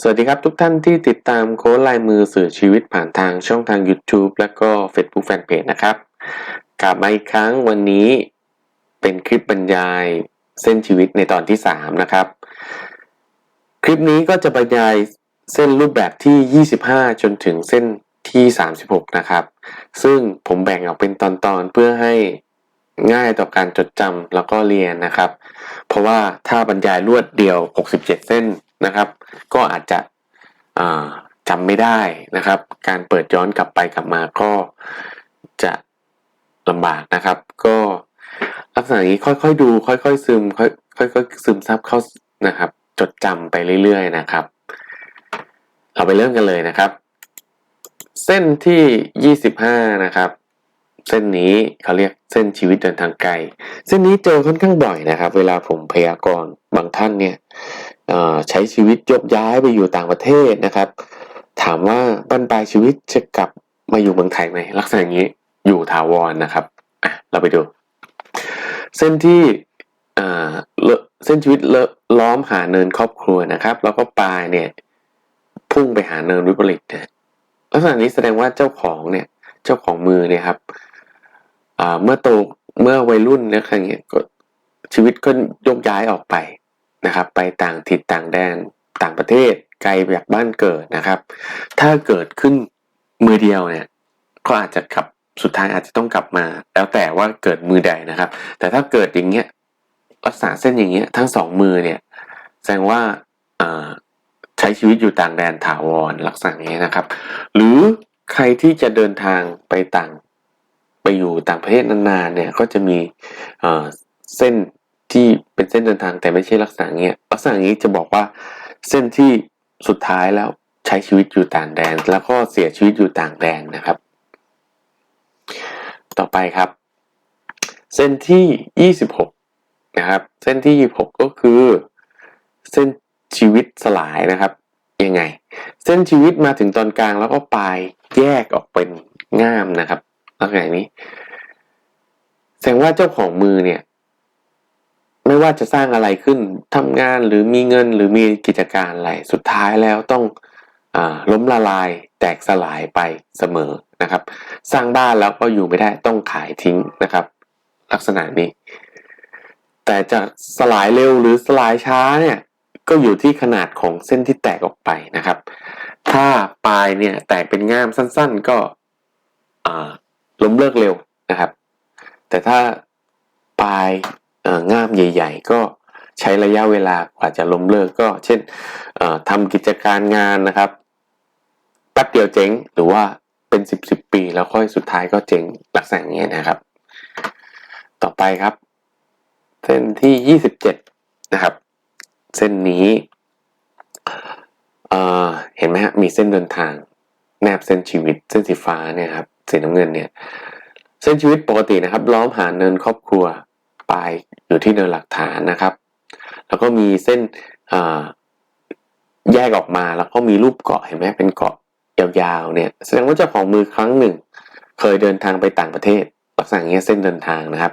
สวัสดีครับทุกท่านที่ติดตามโค้ดลายมือสื่อชีวิตผ่านทางช่องทาง YouTube และก็ Facebook Fanpage นะครับกลับมาอีกครั้งวันนี้เป็นคลิปบรรยายเส้นชีวิตในตอนที่ 3 นะครับ คลิปนี้ก็จะบรรยายเส้นรูปแบบที่ 25 จนถึงเส้นที่ 36 นะครับ ซึ่งผมแบ่งออกเป็นตอนๆเพื่อให้ง่ายต่อการจดจำแล้วก็เรียนนะครับ เพราะว่าถ้าบรรยายรวดเดียว 67 เส้น นะครับ ก็อาจจะอ่าจำไม่ได้นะครับ การเปิดย้อนกลับไปกลับมาก็จะลำบากนะครับ ก็ลักษณะนี้ค่อยๆดู ค่อยๆซึมค่อยๆซึมซับเข้านะครับ จดจำไปเรื่อยๆนะครับ เราไปเริ่มกันเลยนะครับ เส้นที่ 25 นะครับ เส้นนี้เขาเรียกเส้นชีวิตเดินทางไกล เส้นนี้เจอค่อนข้างบ่อยนะครับ เวลาผมพยากรณ์บางท่านเนี่ย ใช้ชีวิตยกย้ายไปอยู่ต่างประเทศนะครับ ถามว่าบรรปลายชีวิตจะกลับมาอยู่เมืองไทยไหมลักษณะอย่างนี้อยู่ถาวรนะครับอะเราไปดู เส้นที่เส้นชีวิตเล้อมหาเนินครอบครัวนะครับ แล้วก็ปลายเนี่ยพุ่งไปหาเนินวิปริตนะลักษณะนี้แสดงว่าเจ้าของเนี่ยเจ้าของมือเนี่ยครับเมื่อโตเมื่อวัยรุ่นนะครับเนี่ยก็ชีวิตก็ยกย้ายออกไป นะครับ ไปต่างถิ่นต่างแดนต่างประเทศไกลจากบ้านเกิดนะครับ ถ้าเกิดขึ้นมือเดียวเนี่ยก็อาจจะกลับสุดท้ายอาจจะต้องกลับมา แล้วแต่ว่าเกิดมือใดนะครับ แต่ถ้าเกิดอย่างเงี้ยลักษณะเส้นอย่างเงี้ยทั้งสองมือเนี่ยแสดงว่าใช้ชีวิตอยู่ต่างแดนถาวรลักษณะนี้นะครับ หรือใครที่จะเดินทางไปต่างไปอยู่ต่างประเทศนานๆเนี่ยก็จะมีเส้น ที่เป็นเส้นเดินทางแต่ไม่ใช่ลักษณะเนี้ยลักษณะนี้จะบอกว่าเส้นที่สุดท้ายแล้วใช้ชีวิตอยู่ต่างแดน แล้วก็เสียชีวิตอยู่ต่างแดนนะครับ ต่อไปครับ เส้นที่ 26 นะครับ เส้นที่ 26 ก็คือ เส้นชีวิตสลายนะครับยังไง เส้นชีวิตมาถึงตอนกลางแล้วก็ปลายแยกออกเป็นง่ามนะครับลักษณะนี้แสดงว่าเจ้าของมือเนี่ย ไม่ว่าจะสร้างอะไรขึ้นทำงานหรือมีเงินหรือมีกิจการอะไร สุดท้ายแล้วต้องอล้มละลายแตกสลายไปเสมอนะครับ สร้างบ้านแล้วก็อยู่ไม่ได้ต้องขายทิ้งนะครับ ลักษณะนี้ แต่จะสลายเร็วหรือสลายช้าเนี่ยก็อยู่ที่ขนาดของเส้นที่แตกออกไปนะครับ ถ้าปลายเนี่ยแตกเป็นง่ามสั้น ๆ ก็ล้มเลิกเร็วนะครับ แต่ถ้าปลาย ง่ามใหญ่ ๆ ก็ใช้ระยะเวลากว่าจะล้มเลิกก็ เช่นทำกิจการงานนะครับแป๊บเดียวเจ๊งหรือว่าเป็นสิบสิบปี แล้วค่อยสุดท้ายก็เจ๊งลักษณะอย่างนี้ยนะครับ ต่อไปครับ เส้นที่ยี่สิบเจ็ดนะครับ เส้นนี้เเห็นไหมฮะมีเส้นเดินทาง แนบเส้นชีวิตเส้นสีฟ้าเนี่ยครับสีน้ำเงินเนี่ย เส้นชีวิตปกตินะครับ ล้อมหาเนินครอบครัว ปลายอยู่ที่เนินหลักฐานนะครับ แล้วก็มีเส้นแยกออกมาแล้วก็มีรูปเกาะเห็นไหมเป็นเกาะยาวๆเนี่ยแสดงว่าเจ้าของมือครั้งหนึ่ง เคยเดินทางไปต่างประเทศลักษณะอย่างเงี้ยเส้นเดินทางนะครับ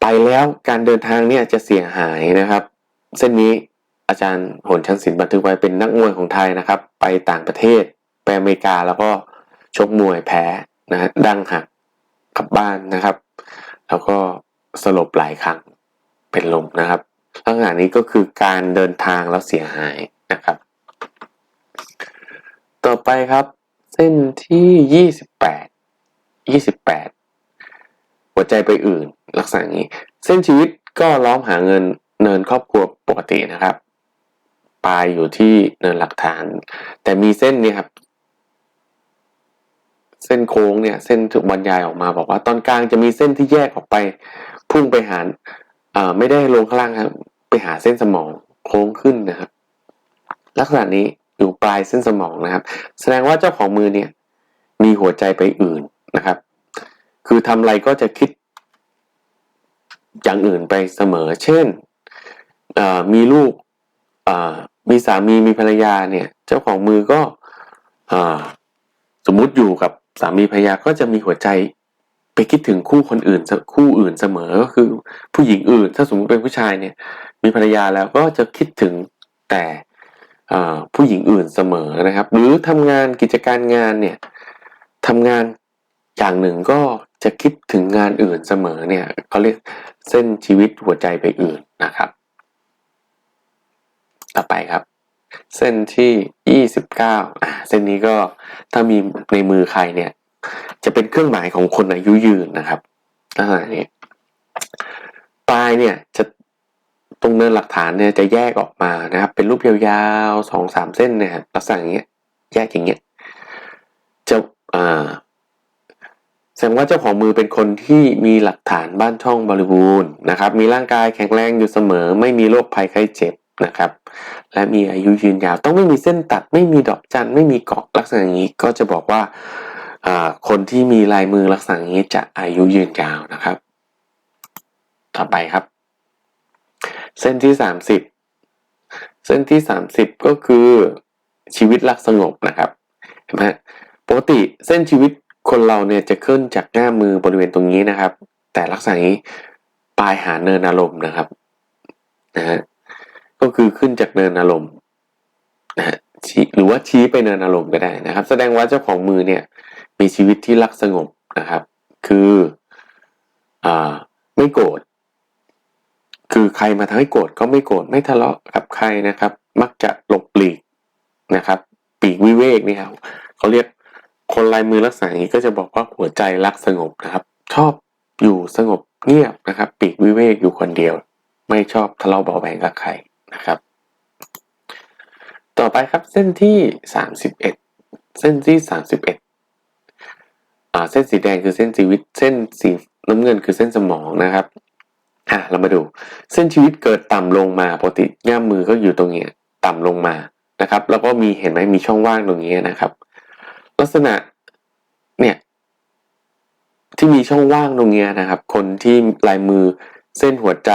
ไปแล้วการเดินทางเนี่ยจะเสียหายนะครับ เส้นนี้อาจารย์โหนชันศิลป์บันทึกไว้เป็นนักมวยของไทยนะครับ ไปต่างประเทศไปอเมริกาแล้วก็ชกมวยแพ้นะดังหักกลับบ้านนะครับ แล้วก็สลบหลายครั้งเป็นลมนะครับลักษณะนี้ก็คือการเดินทางแล้วเสียหายนะครับ ต่อไปครับ เส้นที่ยี่สิบแปดยี่สิบแปดหัวใจไปอื่น ลักษณะนี้ เส้นชีวิตก็ล้อมหาเงินเนินครอบครัวปกตินะครับ ปลายอยู่ที่เนินหลักฐาน แต่มีเส้นนี้ครับ เส้นโค้งเนี่ยเส้นถูกบรรยายออกมาบอกว่าตอนกลางจะมีเส้นที่แยกออกไป พุ่งไปหาอ่าไม่ได้ลงข้างล่างครับ ไปหาเส้นสมองโค้งขึ้นนะครับ ลักษณะนี้อยู่ปลายเส้นสมองนะครับ แสดงว่าเจ้าของมือเนี่ยมีหัวใจไปอื่นนะครับ คือทำอะไรก็จะคิดอย่างอื่นไปเสมอ เช่นมีลูกมีสามีมีภรรยาเนี่ย เจ้าของมือก็อสมมุติอยู่กับ สามีภรรยาก็จะมีหัวใจไปคิดถึงคู่คนอื่นคู่อื่นเสมอก็คือ ผู้หญิงอื่น ถ้าสมมติเป็นผู้ชายเนี่ย มีภรรยาแล้วก็จะคิดถึงแต่ผู้หญิงอื่นเสมอนะครับ หรือทำงานกิจการงานเนี่ยทำงานอย่างหนึ่งก็จะคิดถึงงานอื่นเสมอเนี่ยเขาเรียกเส้นชีวิตหัวใจไปอื่นนะครับ ต่อไปครับ เส้นที่ 29อ่า เส้นนี้ก็ถ้ามีในมือใครเนี่ย จะเป็นเครื่องหมายของคนอายุยืนนะครับลักษณะนี้ปลายเนี่ยจะตรงเนินหลักฐานเนี่ยจะแยกออกมานะครับ เป็นรูปยาวๆสองสามเส้นเนี่ยลักษณะอย่างเงี้ยแยกอย่างเงี้ยจะอ่าแสดงว่าเจ้าของมือเป็นคนที่มีหลักฐานบ้านช่องบริบูรณ์นะครับ มีร่างกายแข็งแรงอยู่เสมอ ไม่มีโรคภัยไข้เจ็บ นะครับ และมีอายุยืนยาวต้องไม่มีเส้นตัดไม่มีดอกจันไม่มีเกาะลักษณะอย่างนี้ก็จะบอกว่าคนที่มีลายมือลักษณะนี้จะอายุยืนยาวนะครับ ต่อไปครับ เส้นที่สามสิบเส้นที่สามสิบก็คือชีวิตรักสงบนะครับเห็นไหมปกติเส้นชีวิตคนเราเนี่ยจะขึ้นจากหน้ามือบริเวณตรงนี้นะครับ แต่ลักษณะนี้ปลายหาเนินอารมณ์นะครับนะฮะ ก็คือขึ้นจากเนินอารมณ์นะฮะหรือว่าชี้ไปเนินอารมณ์ก็ได้นะครับ แสดงว่าเจ้าของมือเนี่ยมีชีวิตที่รักสงบนะครับ คืออ่าไม่โกรธคือใครมาทำให้โกรธก็ไม่โกรธไม่ทะเลาะกับใครนะครับ มักจะหลบหลีกนะครับปีกวิเวกนี่ครับเขาเรียกคนลายมือลักษณะนี้ก็จะบอกว่าหัวใจรักสงบนะครับ ชอบอยู่สงบเงียบนะครับ ปีกวิเวกอยู่คนเดียว ไม่ชอบทะเลาะเบาะแวงกับใคร นะครับ ต่อไปครับเส้นที่สามสิบเอ็ดเส้นที่สามสิบเอ็ดอ่าเส้นสีแดงคือเส้นชีวิต เส้นสีน้ำเงินคือเส้นสมองนะครับอะเรามาดู เส้นชีวิตเกิดต่ำลงมาปกติย่ามมือก็อยู่ตรงเนี้ยต่ำลงมานะครับ แล้วก็มีเห็นไหมมีช่องว่างตรงนี้นะครับ ลักษณะเนี่ยที่มีช่องว่างตรงเนี้ยนะครับ คนที่ลายมือเส้นหัวใจ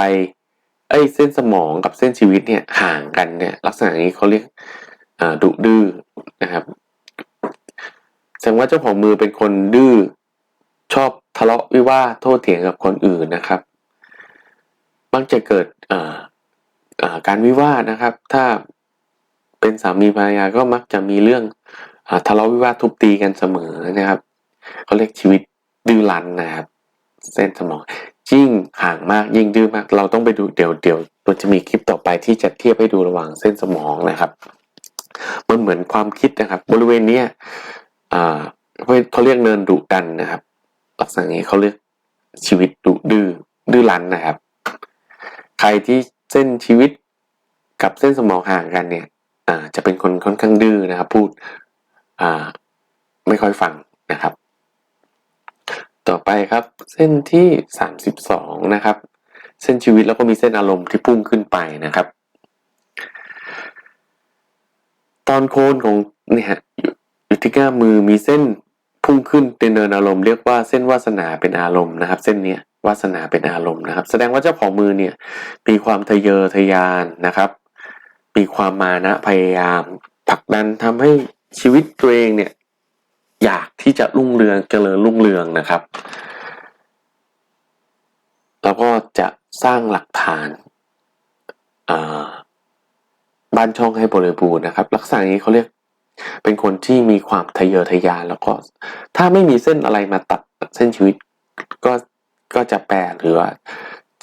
เอ้เส้นสมองกับเส้นชีวิตเนี่ยห่างกันเนี่ยลักษณะนี้เขาเรียกดุดื้อนะครับแสดงว่าเจ้าของมือเป็นคนดื้อชอบทะเลาะวิวาทโต้เถียงกับคนอื่นนะครับมักจะเกิดการวิวาทนะครับ ถ้าเป็นสามีภรรยาก็มักจะมีเรื่องอทะเลาะวิวาททุบตีกันเสมอนะครับเขาเรียกชีวิตดื้อรั้นนะครับ เส้นสมองยิ่งห่างมากยิ่งดื้อมาก เราต้องไปดูเดี๋ยวเดี๋ยวเราจะมีคลิปต่อไปที่จะเทียบให้ดูระหว่างเส้นสมองนะครับ มันเหมือนความคิดนะครับ บริเวณเนี้ยเขาเรียกเนินดุดันนะครับลักษณะนี้เขาเรียกชีวิตดุดื้อดื้อรั้นนะครับ ใครที่เส้นชีวิตกับเส้นสมองห่างกันเนี่ยจะเป็นคนค่อนข้างดื้อนะครับ พูดไม่ค่อยฟังนะครับ ต่อไปครับเส้นที่สามสิบสองนะครับ เส้นชีวิตแล้วก็มีเส้นอารมณ์ที่พุ่งขึ้นไปนะครับ ตอนโคนของเนี่ยอยู่ที่ก้ามือมีเส้นพุ่งขึ้นเป็นเนินอารมณ์เรียกว่าเส้นวาสนาเป็นอารมณ์นะครับ เส้นเนี้ยวาสนาเป็นอารมณ์นะครับ แสดงว่าเจ้าของมือเนี่ยมีความทะเยอทะยานนะครับ มีความมานะพยายามผลักดันทำให้ชีวิตตัวเองเนี่ย อยากที่จะรุ่งเรืองเจริญรุ่งเรืองนะครับ แล้วก็จะสร้างหลักฐานาบ้านช่องให้บริบูรณ์นะครับ ลักษณะนี้เขาเรียกเป็นคนที่มีความทะเยอทะยานแล้วก็ ถ้าไม่มีเส้นอะไรมาตัดเส้นชีวิต ก็ก็จะแปลหรือว่า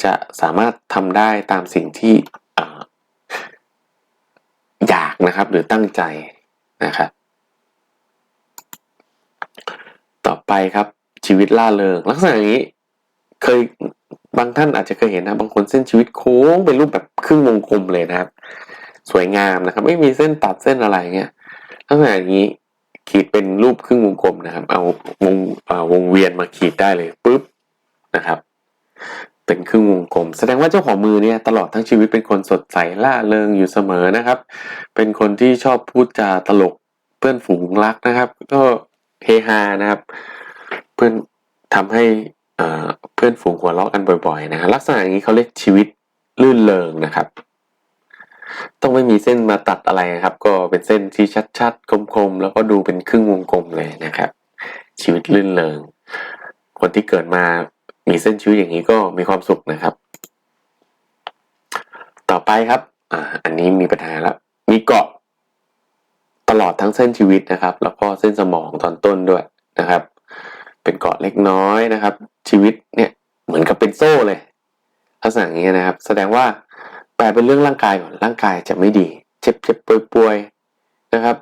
จะสามารถทำได้ตามสิ่งที่ออยากนะครับ หรือตั้งใจนะครับ ต่อ ไปครับ ชีวิตล่าเริงลักษณะอย่างนี้ เคยบางท่านอาจจะเคยเห็นนะบางคนเส้นชีวิตโค้งเป็นรูปแบบครึ่งวงกลมเลยนะครับ สวยงามนะครับ ไม่มีเส้นตัดเส้นอะไรเงี้ยลักษณะอย่างนี้ขีดเป็นรูปครึ่งวงกลมนะครับ เอาวงวงเวียนมาขีดได้เลยปุ๊บนะครับ เป็นครึ่งวงกลม แสดงว่าเจ้าของมือเนี่ยตลอดทั้งชีวิตเป็นคนสดใสล่าเริงอยู่เสมอนะครับ เป็นคนที่ชอบพูดจาตลกเพื่อนฝูงรักนะครับ ก็ เฮฮานะครับ เพื่อนทำให้เอ่อเพื่อนฝูงหัวเราะกันบ่อยๆนะฮะลักษณะอย่างนี้เขาเรียกชีวิตลื่นเริงนะครับ ต้องไม่มีเส้นมาตัดอะไรนะครับ ก็เป็นเส้นที่ชัดๆคมๆแล้วก็ดูเป็นครึ่งวงกลมเลยนะครับ ชีวิตลื่นเริงคนที่เกิดมามีเส้นชีวิตอย่างนี้ก็มีความสุขนะครับ ต่อไปครับ อ่า อันนี้มีปัญหาแล้ว มีเกาะ ตลอดทั้งเส้นชีวิตนะครับ แล้วก็เส้นสมองตอนต้นด้วยนะครับ เป็นเกาะเล็กน้อยนะครับ ชีวิตเนี่ยเหมือนกับเป็นโซ่เลยลักษณะอย่างนี้นะครับ แสดงว่าแปลเป็นเรื่องร่างกายก่อนร่างกายจะไม่ดี เจ็บเจ็บป่วยป่วยๆนะครับ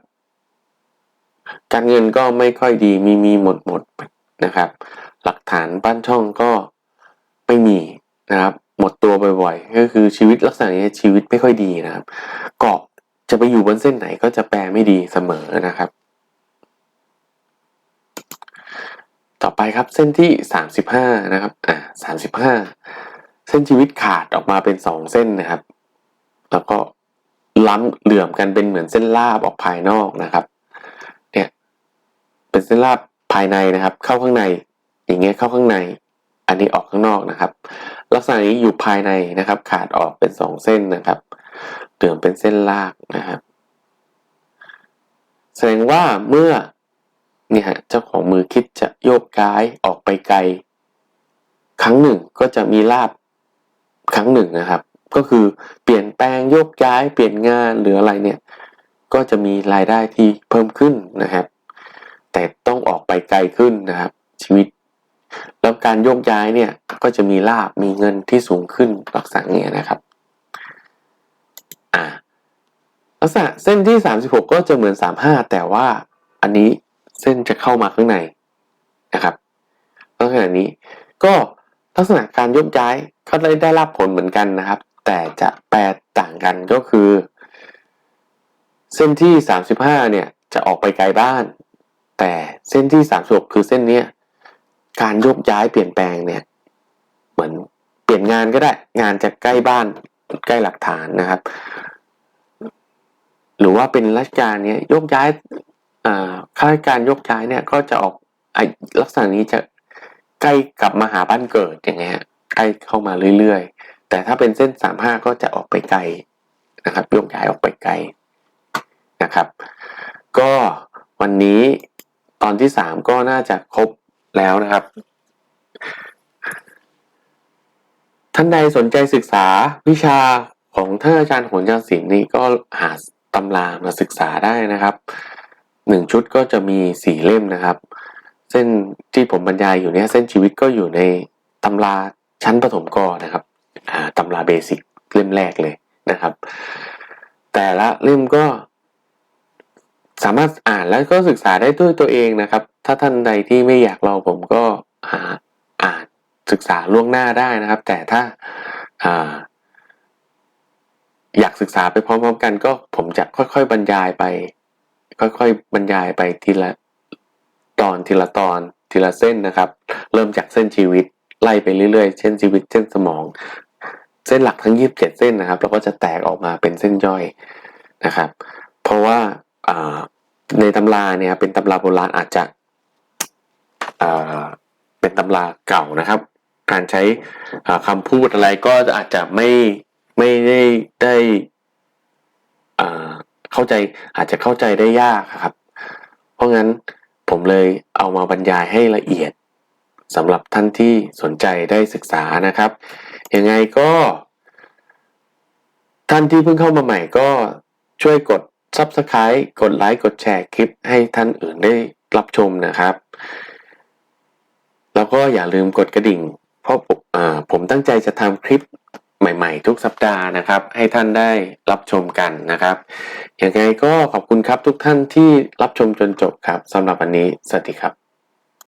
การเงินก็ไม่ค่อยดีมีมีหมดหมดนะครับ หลักฐานบ้านช่องก็ไม่มีนะครับ หมดตัวบ่อยๆก็คือชีวิตลักษณะนี้ชีวิตไม่ค่อยดีนะครับ เกาะ จะไปอยู่บนเส้นไหนก็จะแปลไม่ดีเสมอนะครับ ต่อไปครับเส้นที่ 35 นะครับ อ่า35 เส้นชีวิตขาดออกมาเป็น 2 เส้นนะครับ แล้วก็ล้ำเหลื่อมกันเป็นเหมือนเส้นลาบออกภายนอกนะครับ เนี่ย เป็นเส้นลาบภายในนะครับ เข้าข้างใน อย่างเงี้ยเข้าข้างใน อันนี้ออกข้างนอกนะครับ ลักษณะนี้อยู่ภายในนะครับ ขาดออกเป็น 2 เส้นนะครับ เหลือมเป็นเส้นลากนะครับ แสดงว่าเมื่อเนี่ยฮะเจ้าของมือคิดจะโยกย้ายออกไปไกล ครั้งหนึ่งก็จะมีลาบครั้งหนึ่งนะครับ ก็คือเปลี่ยนแปลงโยกย้าย เปลี่ยนงานหรืออะไรเนี่ย ก็จะมีรายได้ที่เพิ่มขึ้นนะครับ แต่ต้องออกไปไกลขึ้นนะครับ ชีวิต แล้วการโยกย้ายเนี่ยก็จะมีลาบมีเงินที่สูงขึ้นลักษณะเนี้ยนะครับ อ่า ลักษณะเส้นที่ 36 ก็จะเหมือน 35 แต่ว่าอันนี้เส้นจะเข้ามาข้างในนะครับลักษณะนี้ก็ลักษณะการยกย้ายก็ได้ได้รับผลเหมือนกันนะครับ แต่จะแปลต่างกันก็คือ เส้นที่ 35 เนี่ยจะออกไปไกลบ้าน แต่เส้นที่ 36 คือเส้นนี้การยกย้ายเปลี่ยนแปลงเนี่ยเหมือนเปลี่ยนงานก็ได้ งานจะใกล้บ้านใกล้หลักฐานนะครับ หรือว่าเป็นราชการเนี่ยโยกย้ายข้าราชการโยกย้ายเนี่ยก็จะออกอลักษณะนี้จะใกล้กลับมาหาบ้านเกิดอย่างเงี้ยใกล้เข้ามาเรื่อยๆ แต่ถ้าเป็นเส้นสามห้าก็จะออกไปไกลนะครับโยกย้ายออกไปไกลนะครับ ก็วันนี้ตอนที่สามก็น่าจะครบแล้วนะครับ ท่านใดสนใจศึกษาวิชาของท่านอาจารย์โหนจารศิลป์นี่ก็หา ตำรามาศึกษาได้นะครับหนึ่งชุดก็จะมีสี่เล่มนะครับ เส้นที่ผมบรรยายอยู่เนี่ยเส้นชีวิตก็อยู่ในตำราชั้นประถมกนะครับอ่าตำราเบสิกเล่มแรกเลยนะครับ แต่ละเล่มก็สามารถอ่านแล้วก็ศึกษาได้ด้วยตัวเองนะครับ ถ้าท่านใดที่ไม่อยากรอผมก็หาอ่านศึกษาล่วงหน้าได้นะครับ แต่ถ้า อยากศึกษาไปพร้อม ๆ กันก็ผมจะค่อยๆบรรยายไป ค่อยๆบรรยายไปทีละตอนทีละตอนทีละเส้นนะครับ เริ่มจากเส้นชีวิตไล่ไปเรื่อยๆ เช่นชีวิตเส้นสมอง เส้นหลักทั้งยีิบเจ็ดเส้นนะครับแล้วก็จะแตกออกมาเป็นเส้นย่อยนะครับ เพราะว่าในตำราเนี่ยเป็นตำราโบราณอาจจะเป็นตำราเก่านะครับ การใช้คำพูดอะไรก็อาจจะไม่ ไม่ได้ได้เข้าใจอาจจะเข้าใจได้ยากครับ เพราะงั้นผมเลยเอามาบรรยายให้ละเอียดสำหรับท่านที่สนใจได้ศึกษานะครับ ยังไงก็ ท่านที่เพิ่งเข้ามาใหม่ก็ช่วยกด Subscribe กดไลค์กดแชร์คลิปให้ท่านอื่นได้รับชมนะครับ แล้วก็อย่าลืมกดกระดิ่ง เพราะผมตั้งใจจะทำคลิป ใหม่ๆ ทุกสัปดาห์นะครับ ให้ท่านได้รับชมกันนะครับยังไงก็ขอบคุณครับทุกท่านที่รับชมจนจบครับสำหรับวันนี้สวัสดีครับ